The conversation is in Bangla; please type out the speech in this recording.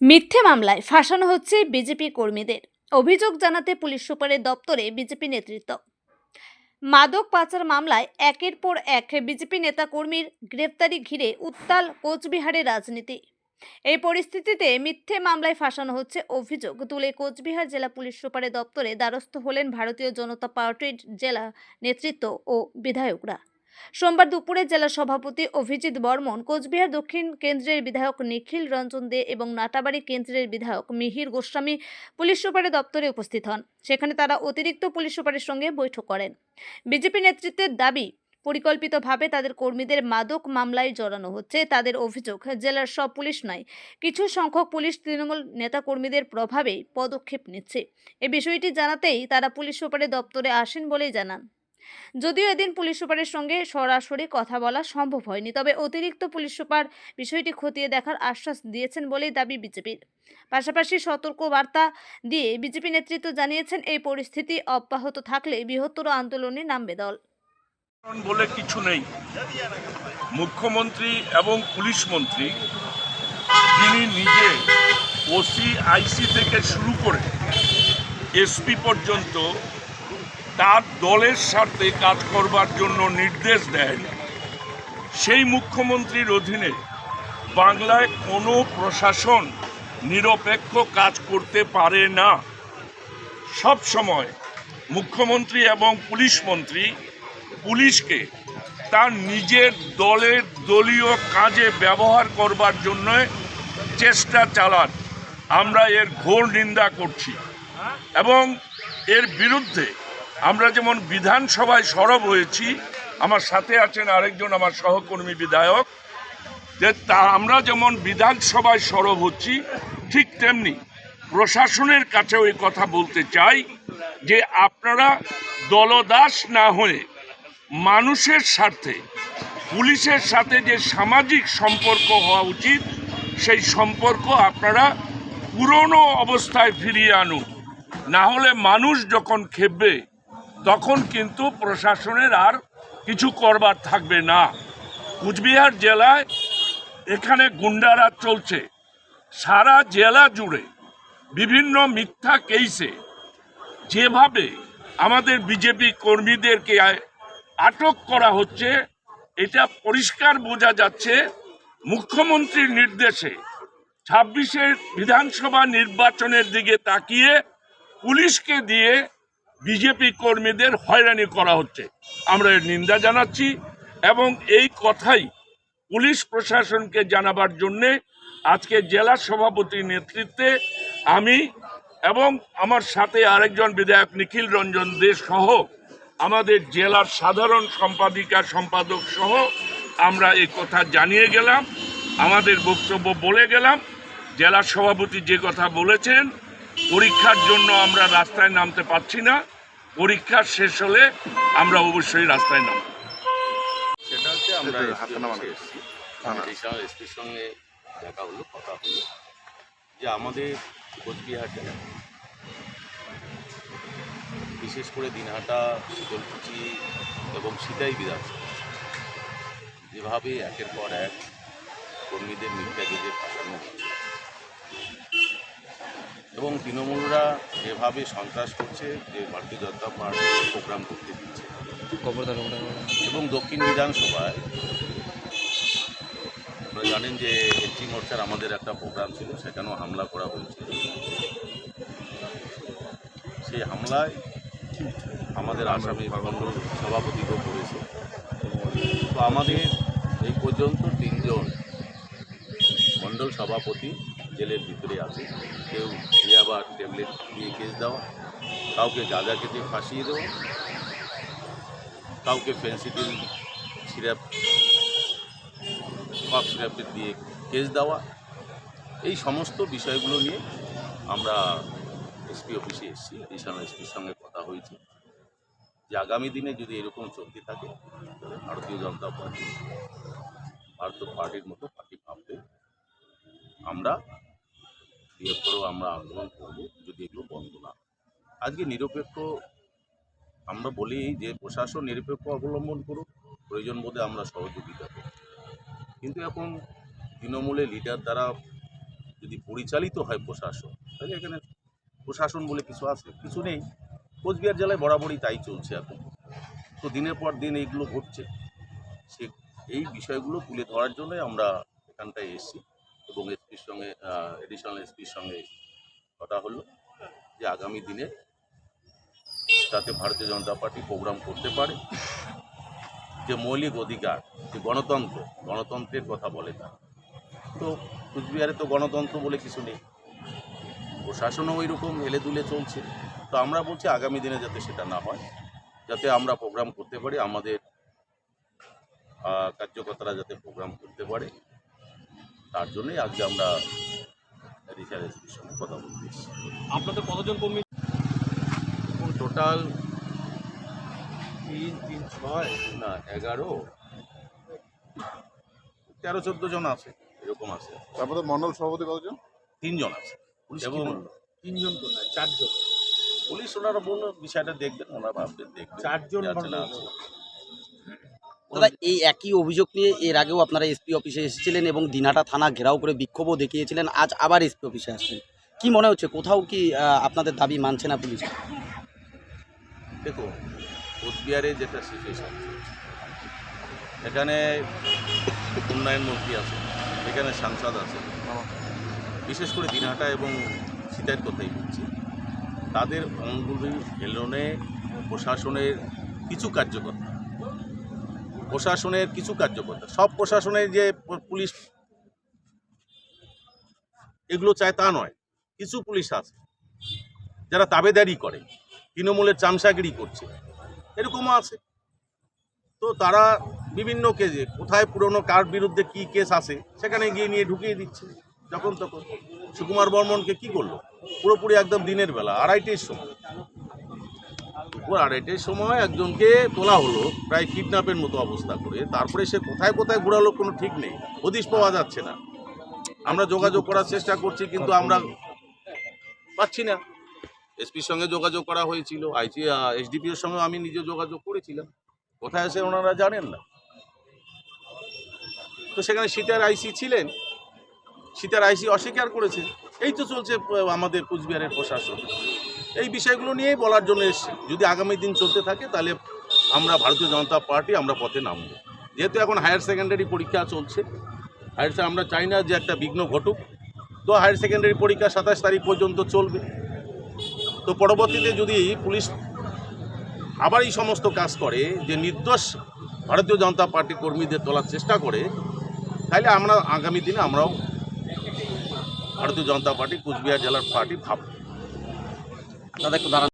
মিথ্যে মামলায় ফাঁসানো হচ্ছে বিজেপি কর্মীদের। অভিযোগ জানাতে পুলিশ সুপারের দপ্তরে বিজেপি নেতৃত্ব। মাদক পাচার মামলায় একের পর এক বিজেপি নেতা কর্মীর গ্রেফতারি ঘিরে উত্তাল কোচবিহারের রাজনীতি। এই পরিস্থিতিতে মিথ্যে মামলায় ফাঁসানো হচ্ছে অভিযোগ তুলে কোচবিহার জেলা পুলিশ সুপারের দপ্তরে দ্বারস্থ হলেন ভারতীয় জনতা পার্টির জেলা নেতৃত্ব ও বিধায়করা। সোমবার দুপুরে জেলা সভাপতি অভিজিৎ বর্মন কোচবিহার দক্ষিণ কেন্দ্রের বিধায়ক নিখিল রঞ্জন দে এবং নাটাবাড়ি কেন্দ্রের বিধায়ক মিহির গোস্বামী পুলিশ সুপারের দপ্তরে উপস্থিত হন। সেখানে তারা অতিরিক্ত পুলিশ সুপারের সঙ্গে বৈঠক করেন। বিজেপি নেতৃত্বের দাবি, পরিকল্পিতভাবে তাদের কর্মীদের মাদক মামলায় জড়ানো হচ্ছে। তাদের অভিযোগ, জেলার সব পুলিশ নয়, কিছু সংখ্যক পুলিশ তৃণমূল নেতাকর্মীদের প্রভাবে পদক্ষেপ নিচ্ছে। এ বিষয়টি জানাতেই তারা পুলিশ সুপারের দপ্তরে আসেন বলেই জানান। যদিও এদিন পুলিশ সুপারের সঙ্গে সরাসরি কথা বলা সম্ভব হয়নি, তবে অতিরিক্ত পুলিশ সুপার বিষয়টি খতিয়ে দেখার আশ্বাস দিয়েছেন বলেই দাবি বিজেপির। পাশাপাশি সতর্ক বার্তা দিয়ে বিজেপি নেতৃত্ব জানিয়েছেন, এই পরিস্থিতি অব্যাহত থাকলে বৃহত্তর আন্দোলনে নামবে দল। বলে কিছু নেই। মুখ্যমন্ত্রী এবং পুলিশ মন্ত্রী তিনি নিজে ওসি, আইসি থেকে শুরু করে এসপি পর্যন্ত তার দলের স্বার্থে কাজ করবার জন্য নির্দেশ দেন সেই মুখ্যমন্ত্রীর অধীনে বাংলায় কোনো প্রশাসন নিরপেক্ষ কাজ করতে পারে না। সব সময় মুখ্যমন্ত্রী এবং পুলিশ মন্ত্রী পুলিশকে তার নিজের দলের দলীয় কাজে ব্যবহার করবার জন্য চেষ্টা চালান। আমরা এর ঘোর নিন্দা করছি এবং এর বিরুদ্ধে আমরা যেমন বিধানসভায় সরব হয়েছি, আমার সাথে আছেন আরেকজন আমার সহকর্মী বিধায়ক, যে তা আমরা যেমন বিধানসভায় সরব হচ্ছি, ঠিক তেমনি প্রশাসনের কাছেও এই কথা বলতে চাই যে আপনারা দলদাস না হয়ে মানুষের স্বার্থে, পুলিশের সাথে যে সামাজিক সম্পর্ক হওয়া উচিত, সেই সম্পর্ক আপনারা পুরনো অবস্থায় ফিরিয়ে আনুন। না হলে মানুষ যখন খেপবে তখন কিন্তু প্রশাসনের আর কিছু করবার থাকবে না। কুচবিহার জেলায় এখানে গুন্ডারা চলছে। সারা জেলা জুড়ে বিভিন্ন মিথ্যা কেইসে যেভাবে আমাদের বিজেপি কর্মীদেরকে আটক করা হচ্ছে, এটা পরিষ্কার বোঝা যাচ্ছে। মুখ্যমন্ত্রীর নির্দেশে ছাব্বিশের বিধানসভা নির্বাচনের দিকে তাকিয়ে পুলিশকে দিয়ে বিজেপি কর্মীদের হয়রানি করা হচ্ছে। আমরা এর নিন্দা জানাচ্ছি এবং এই কথাই পুলিশ প্রশাসনকে জানাবার জন্যে আজকে জেলা সভাপতির নেতৃত্বে আমি এবং আমার সাথে আরেকজন বিধায়ক নিখিল রঞ্জন দে সহ আমাদের জেলার সাধারণ সম্পাদিকা সম্পাদক সহ আমরা এই কথা জানিয়ে গেলাম, আমাদের বক্তব্য বলে গেলাম। জেলা সভাপতি যে কথা বলেছেন, পরীক্ষার জন্য আমরা রাস্তায় নামতে পারছি না। পরীক্ষা শেষ হলে আমরা অবশ্যই রাস্তায় নামব। সেটা হচ্ছে আমরা এসপির সঙ্গে দেখা হলো কথা হলো। যে আমাদের কোচবিহার জেলায় বিশেষ করে দিনহাটা শীতলকুচি এবং সিতাই বিধানসভা যেভাবে একের পর এক কর্মীদের মিথ্যা কেজে ফাঁসানো হচ্ছে এবং তৃণমূলরা যেভাবে সন্ত্রাস করছে যে ভারতীয় জনতা পার্টি প্রোগ্রাম করতে দিচ্ছে। এবং দক্ষিণ বিধানসভায় আপনারা জানেন যে এসটি মোর্চার আমাদের একটা প্রোগ্রাম ছিল সেখানেও হামলা করা হয়েছিল সেই হামলায় আমাদের আসামি মণ্ডল সভাপতিকেও করেছে। তো আমাদের এই পর্যন্ত তিনজন মণ্ডল সভাপতি জেলের ভিতরে আছে। কেউ আবার ট্যাবলেট দিয়ে কেস দেওয়া, কাউকে গাঁজা কেটে ফাঁসিয়ে দেওয়া, কাউকে ফেন্সিডিল সিরাপ, কফ সিরাপে দিয়ে কেস দেওয়া। এই সমস্ত বিষয়গুলো নিয়ে আমরা এসপি অফিসে এসেছি এডিশনাল এসপির সঙ্গে কথা হয়েছে। যে আগামী দিনে যদি এরকম চলতে থাকে, তাহলে ভারতীয় জনতা পার্টি, ভারতীয় পার্টির মতো পার্টি ভাববে। আমরা বৃহত্তর আমরা আন্দোলন করব যদি এগুলো বন্ধ না আজকে নিরপেক্ষ, আমরা বলি যে প্রশাসন নিরপেক্ষ অবলম্বন করুক, প্রয়োজন বোধে আমরা সহযোগিতা করি কিন্তু এখন তৃণমূলের লিডার দ্বারা যদি পরিচালিত হয় প্রশাসন, তাহলে এখানে প্রশাসন বলে কিছু আছে, কিছু নেই। কোচবিহার জেলায় বরাবরই তাই চলছে এখন। তো দিনের পর দিন এইগুলো ঘটছে। সে, এই বিষয়গুলো তুলে ধরার জন্যই আমরা এখানটায় এসেছি। এসপির সঙ্গে এডিশনাল এসপির সঙ্গে কথা হলো যে আগামী দিনে যাতে ভারতীয় জনতা পার্টি প্রোগ্রাম করতে পারে। যে মৌলিক অধিকার, যে গণতন্ত্র, গণতন্ত্রের কথা বলে তারা। তো কুচবিহারে তো গণতন্ত্র বলে কিছু নেই। প্রশাসনও ওই রকম হেলে দুলে চলছে। তো আমরা বলছি আগামী দিনে যাতে সেটা না হয়, যাতে আমরা প্রোগ্রাম করতে পারি, আমাদের কার্যকর্তারা যাতে প্রোগ্রাম করতে পারে। তার জন্যই আজকে আমরা রিচার এসপির সঙ্গে কথা বলতে এসেছি। আপনাদের কতজন কর্মী? টোটাল তিন তিন ছয়? না এগারো। তেরো চোদ্দ জন আছে এরকম আছে। তারপরে মন্ডল সভাপতি কতজন? তিনজন আছে। এবং তিনজন কোথায়? চারজন? পুলিশ ওনারা বলল বিষয়টা দেখবেন ওনারা ভাববেন দেখবেন। চারজন যে আছে না আছে। দাদা, এই একই অভিযোগ নিয়ে এর আগেও আপনারা এসপি অফিসে এসেছিলেন এবং দিনাটা থানা ঘেরাও করে বিক্ষোভও দেখিয়েছিলেন, আজ আবার এসপি অফিসে আসলেন কি মনে হচ্ছে, কোথাও কি আপনাদের দাবি মানছে না পুলিশ? দেখো কোচবিহারে যেটা সিচুয়েশন এখানে উন্নয়ন মন্ত্রী আছে এখানে সাংসদ আছে বিশেষ করে দিনহাটা এবং সীতার কথাই বলছি, তাদের অঙ্গুলি হেলনে প্রশাসনের কিছু কার্যকর্তা প্রশাসনের কিছু কার্যকর্তা, সব প্রশাসনের যে পুলিশ এগুলো চায় তা নয়, কিছু পুলিশ আছে যারা তাবেদারি করে, তৃণমূলের চামচাগিরি করছে, এরকমও আছে। তো তারা বিভিন্ন কেজে, কোথায় পুরনো কার বিরুদ্ধে কি কেস আছে, সেখানে গিয়ে নিয়ে ঢুকিয়ে দিচ্ছে, যখন তখন। সুকুমার বর্মনকে কি করল? পুরোপুরি একদম দিনের বেলা, আড়াইটের সময়। দুপুর আড়াইটের সময় একজনকে তোলা হলো, প্রায় কিডন্যাপের মতো অবস্থা করে। তারপরে সে কোথায় কোথায় ঘোরালো কোনো ঠিক নেই, হদিশ পাওয়া যাচ্ছে না। আমরা যোগাযোগ করার চেষ্টা করছি, কিন্তু আমরা পাচ্ছি না। এসপির সঙ্গে যোগাযোগ করা হয়েছিল আইসি এসডিপিওর সঙ্গে আমি নিজে যোগাযোগ করেছিলাম। কোথায় আছে ওনারা জানেন না। তো সেখানে সীতার আইসি ছিলেন। সীতার আইসি অস্বীকার করেছে। এই তো চলছে আমাদের কুচবিহারের প্রশাসন। এই বিষয়গুলো নিয়েই বলার জন্য এসছি। যদি আগামী দিন চলতে থাকে, তাহলে আমরা ভারতীয় জনতা পার্টি আমরা পথে নামব। যেহেতু এখন হায়ার সেকেন্ডারি পরীক্ষা চলছে, হায়ার আমরা চাই না যে একটা বিঘ্ন ঘটুক। তো হায়ার সেকেন্ডারি পরীক্ষা সাতাশ তারিখ পর্যন্ত চলবে। তো পরবর্তীতে যদি পুলিশ আবার এই সমস্ত কাজ করে, যে নির্দোষ ভারতীয় জনতা পার্টি কর্মীদের তোলার চেষ্টা করে, তাহলে আমরা আগামী দিনে আমরাও ভারতীয় জনতা পার্টি, কুচবিহার জেলার পার্টি ভাব দাদা একটু দাঁড়ান।